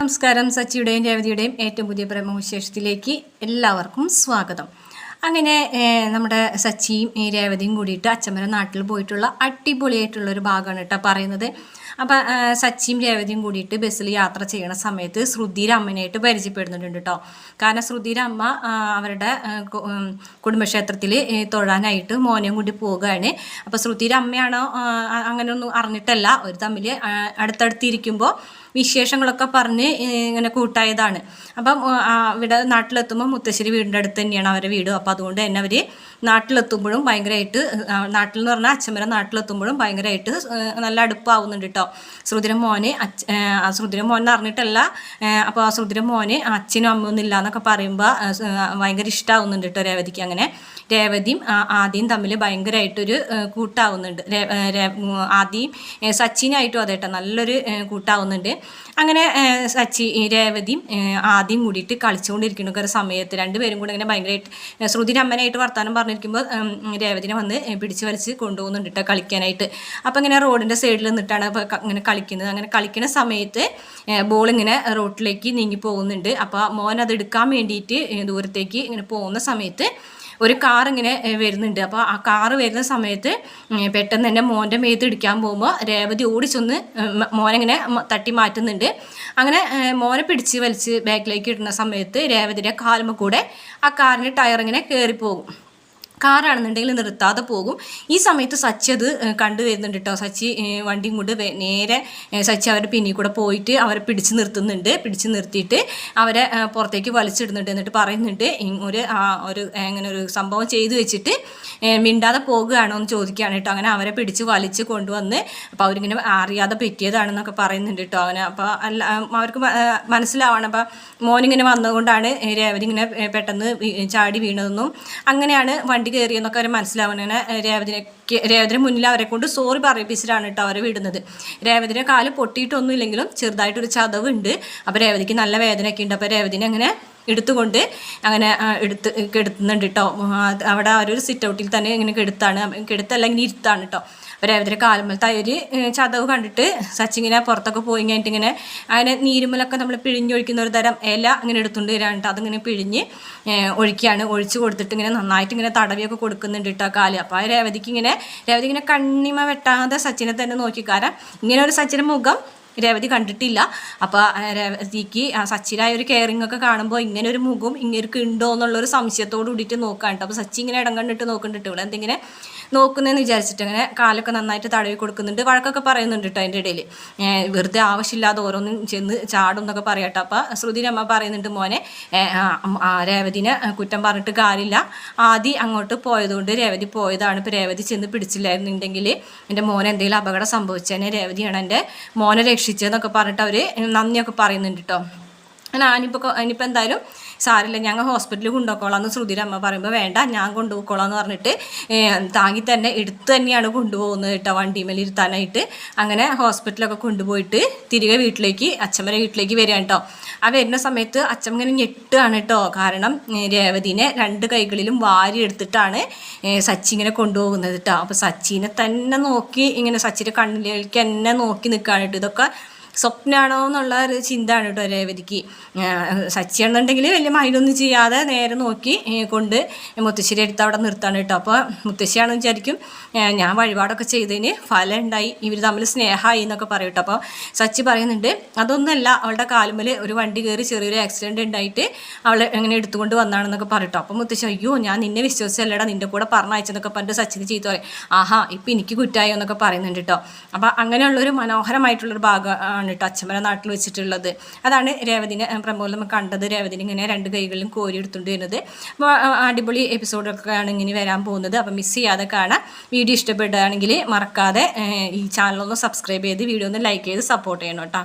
നമസ്കാരം. സച്ചിയുടെയും രേവതിയുടെയും ഏറ്റവും പുതിയ പ്രേമവിശേഷത്തിലേക്ക് എല്ലാവർക്കും സ്വാഗതം. അങ്ങനെ നമ്മുടെ സച്ചിയും രേവതിയും കൂടിയിട്ട് അച്ഛമ്മര നാട്ടിൽ പോയിട്ടുള്ള അടിപൊളിയായിട്ടുള്ള ഒരു ഭാഗമാണ് കേട്ടോ പറയുന്നത്. അപ്പം സച്ചിയും രേവതിയും കൂടിയിട്ട് ബസ്സിൽ യാത്ര ചെയ്യണ സമയത്ത് ശ്രുതിയുടെ അമ്മനായിട്ട് പരിചയപ്പെടുന്നുണ്ട് കേട്ടോ. കാരണം ശ്രുതിയുടെ അമ്മ അവരുടെ കുടുംബക്ഷേത്രത്തിൽ തൊഴാനായിട്ട് മോനെയും കൂടി പോവുകയാണ്. അപ്പോൾ ശ്രുതിയുടെ അമ്മയാണോ അങ്ങനെയൊന്നും അറിഞ്ഞിട്ടല്ല. ഒരു തമ്മിൽ അടുത്തടുത്തിരിക്കുമ്പോൾ വിശേഷങ്ങളൊക്കെ പറഞ്ഞ് ഇങ്ങനെ കൂട്ടായതാണ്. അപ്പം ഇവിടെ നാട്ടിലെത്തുമ്പോൾ മുത്തശ്ശേരി വീടിന്റെ അടുത്ത് തന്നെയാണ് അവരുടെ വീട്. അപ്പോൾ അതുകൊണ്ട് തന്നെ അവർ നാട്ടിലെത്തുമ്പോഴും ഭയങ്കരമായിട്ട് എന്ന് പറഞ്ഞാൽ അച്ഛമ്മരെ നാട്ടിലെത്തുമ്പോഴും ഭയങ്കരമായിട്ട് നല്ല അടുപ്പാവുന്നുണ്ട് കേട്ടോ ശ്രുതിര മോനെ അച്ഛ ശ്രുതിരം മോൻ എന്ന് അറിഞ്ഞിട്ടല്ല അപ്പോൾ ആ ശ്രുതിര മോനെ അച്ഛനും അമ്മയൊന്നും ഇല്ല എന്നൊക്കെ പറയുമ്പോൾ ഭയങ്കര ഇഷ്ടമാവുന്നുണ്ട് കേട്ടോ രേവതിക്ക് അങ്ങനെ. രേവതിയും ആദ്യം തമ്മിൽ ഭയങ്കരമായിട്ടൊരു കൂട്ടാവുന്നുണ്ട്. ആദിയും സച്ചിനായിട്ടും അതേട്ടോ നല്ലൊരു കൂട്ടാവുന്നുണ്ട്. അങ്ങനെ സച്ചി രേവതിയും ആദ്യം കൂടിയിട്ട് കളിച്ചുകൊണ്ടിരിക്കുന്ന ഒരു സമയത്ത് രണ്ടുപേരും കൂടെ ഇങ്ങനെ ഭയങ്കരമായിട്ട് ശ്രുതിരമ്മനായിട്ട് വർത്തമാനം പറഞ്ഞു പറഞ്ഞിരിക്കുമ്പോൾ രേവതിനെ വന്ന് പിടിച്ച് വലിച്ച് കൊണ്ടുപോകുന്നുണ്ട് കേട്ടോ കളിക്കാനായിട്ട്. അപ്പോൾ ഇങ്ങനെ റോഡിന്റെ സൈഡിൽ നിന്നിട്ടാണ് ഇങ്ങനെ കളിക്കുന്നത്. അങ്ങനെ കളിക്കുന്ന സമയത്ത് ബോൾ ഇങ്ങനെ റോട്ടിലേക്ക് നീങ്ങി പോകുന്നുണ്ട്. അപ്പോൾ മോൻ അത് എടുക്കാൻ വേണ്ടിയിട്ട് ദൂരത്തേക്ക് ഇങ്ങനെ പോകുന്ന സമയത്ത് ഒരു കാർ ഇങ്ങനെ വരുന്നുണ്ട്. അപ്പോൾ ആ കാർ വരുന്ന സമയത്ത് പെട്ടെന്ന് തന്നെ മോന്റെ മേത്ത് ഇടിക്കാൻ പോകുമ്പോൾ രേവതി ഓടിച്ചൊന്ന് മോനെങ്ങനെ തട്ടി മാറ്റുന്നുണ്ട്. അങ്ങനെ മോനെ പിടിച്ച് വലിച്ച് ബാക്കിലേക്ക് ഇടുന്ന സമയത്ത് രേവതിയുടെ കാലുമ്പോൾ കൂടെ ആ കാറിന്റെ ടയർ ഇങ്ങനെ കയറിപ്പോകും കാറാണെന്നുണ്ടെങ്കിൽ നിർത്താതെ പോകും. ഈ സമയത്ത് സച്ചി അത് കണ്ടുവരുന്നുണ്ട് കണ്ടു വരുന്നുണ്ട് കേട്ടോ സച്ചി വണ്ടിയും കൊണ്ട് നേരെ സച്ചി അവരുടെ പിന്നിൽ കൂടെ പോയിട്ട് അവരെ പിടിച്ചു നിർത്തുന്നുണ്ട്. പിടിച്ചു നിർത്തിയിട്ട് അവരെ പുറത്തേക്ക് വലിച്ചിടുന്നുണ്ട് എന്നിട്ട് പറയുന്നുണ്ട് ഒരു ഒരു അങ്ങനെ ഒരു സംഭവം ചെയ്തു വെച്ചിട്ട് മിണ്ടാതെ പോകുകയാണോ എന്ന് ചോദിക്കുകയാണ് കേട്ടോ അങ്ങനെ അവരെ പിടിച്ച് വലിച്ച് കൊണ്ടുവന്ന് അപ്പോൾ അവരിങ്ങനെ അറിയാതെ പറ്റിയതാണെന്നൊക്കെ പറയുന്നുണ്ട് കേട്ടോ അവനെ അപ്പോൾ അല്ല അവർക്ക് മനസ്സിലാവണം. അപ്പോൾ മോനിങ്ങനെ വന്നതുകൊണ്ടാണ് രേവതി ഇങ്ങനെ പെട്ടെന്ന് ചാടി വീണതെന്നും അങ്ങനെയാണ് വണ്ടി കയറിയെന്നൊക്കെ അവർ മനസ്സിലാവുന്നതിനെ ഏഹ്, രേവതിനെ രേവതിന് മുന്നിൽ അവരെ കൊണ്ട് സോറി പറയിപ്പിച്ചിട്ടാണ് കേട്ടോ അവരെ വിടുന്നത്. രേവതിന്റെ കാൽ പൊട്ടിയിട്ടൊന്നും ഇല്ലെങ്കിലും ചെറുതായിട്ടൊരു ചതവുണ്ട്. അപ്പോൾ രേവതിക്ക് നല്ല വേദനയൊക്കെ ഉണ്ട്. അപ്പോൾ രേവതിനെ അങ്ങനെ എടുത്തുകൊണ്ട് അങ്ങനെ എടുത്ത് കെടുത്തുന്നുണ്ട് കേട്ടോ അവിടെ ആ ഒരു സിറ്റ് ഔട്ടിൽ തന്നെ ഇങ്ങനെ കെടുത്താണ്. കെടുത്തല്ല ഇങ്ങനെ ഇരുത്താണ് കേട്ടോ അപ്പോൾ രേവതിയുടെ കാലുമ്മലത്തെ ആ ഒരു ചതവ് കണ്ടിട്ട് സച്ചിങ്ങനെ പുറത്തൊക്കെ പോയി കഴിഞ്ഞിട്ട് ഇങ്ങനെ അങ്ങനെ നീരുമലൊക്കെ നമ്മൾ പിഴിഞ്ഞൊഴിക്കുന്ന ഒരു തരം ഇല ഇങ്ങനെ എടുത്തുകൊണ്ട് വരാൻ കേട്ടോ അതിങ്ങനെ പിഴിഞ്ഞ് ഒഴിക്കുകയാണ്. ഒഴിച്ച് കൊടുത്തിട്ട് ഇങ്ങനെ നന്നായിട്ട് ഇങ്ങനെ തടവിയൊക്കെ കൊടുക്കുന്നുണ്ട് കേട്ടോ കാൽ. അപ്പോൾ ആ രേവതിക്ക് ഇങ്ങനെ രേവതി ഇങ്ങനെ കണ്ണിമ വെട്ടാതെ സച്ചിനെ തന്നെ നോക്കി. കാരണം ഇങ്ങനെ ഒരു സച്ചിന്റെ മുഖം രേവതി കണ്ടിട്ടില്ല. അപ്പോൾ രേവതിക്ക് സച്ചിനായ ഒരു കെയറിംഗ് ഒക്കെ കാണുമ്പോൾ ഇങ്ങനെ ഒരു മുഖം ഇങ്ങനെ ഉണ്ടോ എന്നുള്ളൊരു സംശയത്തോട് കൂടിയിട്ട് നോക്കാൻ കേട്ടോ അപ്പോൾ സച്ചി ഇങ്ങനെ ഇടം കണ്ടിട്ട് നോക്കണ്ടിട്ട് ഇവിടെ എന്തെങ്കിലും നോക്കുന്നതെന്ന് വിചാരിച്ചിട്ട് അങ്ങനെ കാലൊക്കെ നന്നായിട്ട് തടവി കൊടുക്കുന്നുണ്ട്. വഴക്കൊക്കെ പറയുന്നുണ്ട് കേട്ടോ അതിന്റെ ഇടയിൽ വെറുതെ ആവശ്യമില്ലാതെ ഓരോന്നും ചെന്ന് ചാടും എന്നൊക്കെ പറയട്ടെ അപ്പോൾ ശ്രുതി അമ്മ പറയുന്നുണ്ട് മോനെ രേവതിനെ കുറ്റം പറഞ്ഞിട്ട് കാര്യമില്ല. ആദ്യം അങ്ങോട്ട് പോയതുകൊണ്ട് രേവതി പോയതാണ്. ഇപ്പോൾ രേവതി ചെന്ന് പിടിച്ചില്ലായിരുന്നുണ്ടെങ്കിൽ എന്റെ മോനെ എന്തെങ്കിലും അപകടം സംഭവിച്ചതിനെ രേവതിയാണ് എന്റെ മോനെ രക്ഷിച്ചതെന്നൊക്കെ പറഞ്ഞിട്ട് അവർ നന്ദിയൊക്കെ പറയുന്നുണ്ട് കേട്ടോ ഞാനിപ്പോൾ ഇനിയിപ്പോൾ എന്തായാലും സാരില്ല ഞങ്ങൾ ഹോസ്പിറ്റലിൽ കൊണ്ടുപോയിക്കോളാം എന്ന് ശ്രുതിയുടെ അമ്മ പറയുമ്പോൾ വേണ്ട ഞാൻ കൊണ്ടുപോയിക്കോളാം എന്ന് പറഞ്ഞിട്ട് താങ്ങി തന്നെ എടുത്ത് തന്നെയാണ് കൊണ്ടുപോകുന്നത് കേട്ടോ വണ്ടിമേൽ ഇരുത്താനായിട്ട്. അങ്ങനെ ഹോസ്പിറ്റലൊക്കെ കൊണ്ടുപോയിട്ട് തിരികെ വീട്ടിലേക്ക് അച്ഛമ്മരെ വീട്ടിലേക്ക് വരിക കേട്ടോ. ആ വരുന്ന സമയത്ത് അച്ഛൻ ഇങ്ങനെ ഞെട്ടുകയാണ് കേട്ടോ. കാരണം രേവതിനെ രണ്ട് കൈകളിലും വാരി എടുത്തിട്ടാണ് സച്ചി ഇങ്ങനെ കൊണ്ടുപോകുന്നത് കേട്ടോ. അപ്പോൾ സച്ചിനെ തന്നെ നോക്കി ഇങ്ങനെ സച്ചിന്റെ കണ്ണിലേക്ക് തന്നെ നോക്കി നിൽക്കുകയാണ് കേട്ടോ. ഇതൊക്കെ സ്വപ്നമാണോ എന്നുള്ള ഒരു ചിന്തയാണ് കേട്ടോ രേവതിക്ക്. സച്ചിയാണെന്നുണ്ടെങ്കിൽ വലിയ മൈൻഡൊന്നും ചെയ്യാതെ നേരെ നോക്കി കൊണ്ട് മുത്തശ്ശേരി എടുത്ത് അവിടെ നിർത്താണ് കേട്ടോ. അപ്പോൾ മുത്തശ്ശിയാണെന്ന് വിചാരിക്കും ഞാൻ വഴിപാടൊക്കെ ചെയ്തതിന് ഫലം ഉണ്ടായി ഇവർ തമ്മിൽ സ്നേഹമായി എന്നൊക്കെ പറയും കേട്ടോ. അപ്പോൾ സച്ചി പറയുന്നുണ്ട് അതൊന്നുമല്ല അവളുടെ കാലുമ്മൽ ഒരു വണ്ടി കയറി ചെറിയൊരു ആക്സിഡന്റ് ഉണ്ടായിട്ട് അവളെ എങ്ങനെ എടുത്തുകൊണ്ട് വന്നാണെന്നൊക്കെ പറയട്ടോ അപ്പോൾ മുത്തശ്ശി അയ്യോ ഞാൻ നിന്നെ വിശ്വസിച്ചല്ലടാ നിന്റെ കൂടെ പറഞ്ഞയച്ചെന്നൊക്കെ പറഞ്ഞിട്ട് സച്ചിന് ചീത്ത പറയും. ആഹാ ഇപ്പം എനിക്ക് കുറ്റായോ? എന്നൊക്കെ പറയുന്നുണ്ട് കേട്ടോ. അപ്പോൾ അങ്ങനെയുള്ളൊരു മനോഹരമായിട്ടുള്ളൊരു ഭാഗമാണ് കേട്ടോ അച്ഛമ്മര നാട്ടിൽ വെച്ചിട്ടുള്ളത്. അതാണ് രേവതിനെ പ്രമോദം നമ്മൾ കണ്ടത്. രേവതിനെ ഇങ്ങനെ രണ്ട് കൈകളിലും കോരി എടുത്തുകൊണ്ട് വരുന്നത്. അപ്പോൾ അടിപൊളി എപ്പിസോഡൊക്കെയാണ് ഇങ്ങനെ വരാൻ പോകുന്നത്. അപ്പോൾ മിസ് ചെയ്യാതെ കാണാം വീഡിയോ ഇഷ്ടപ്പെടുകയാണെങ്കിൽ മറക്കാതെ ഈ ചാനലൊന്ന് സബ്സ്ക്രൈബ് ചെയ്ത് വീഡിയോ ഒന്ന് ലൈക്ക് ചെയ്ത് സപ്പോർട്ട് ചെയ്യണം കേട്ടോ.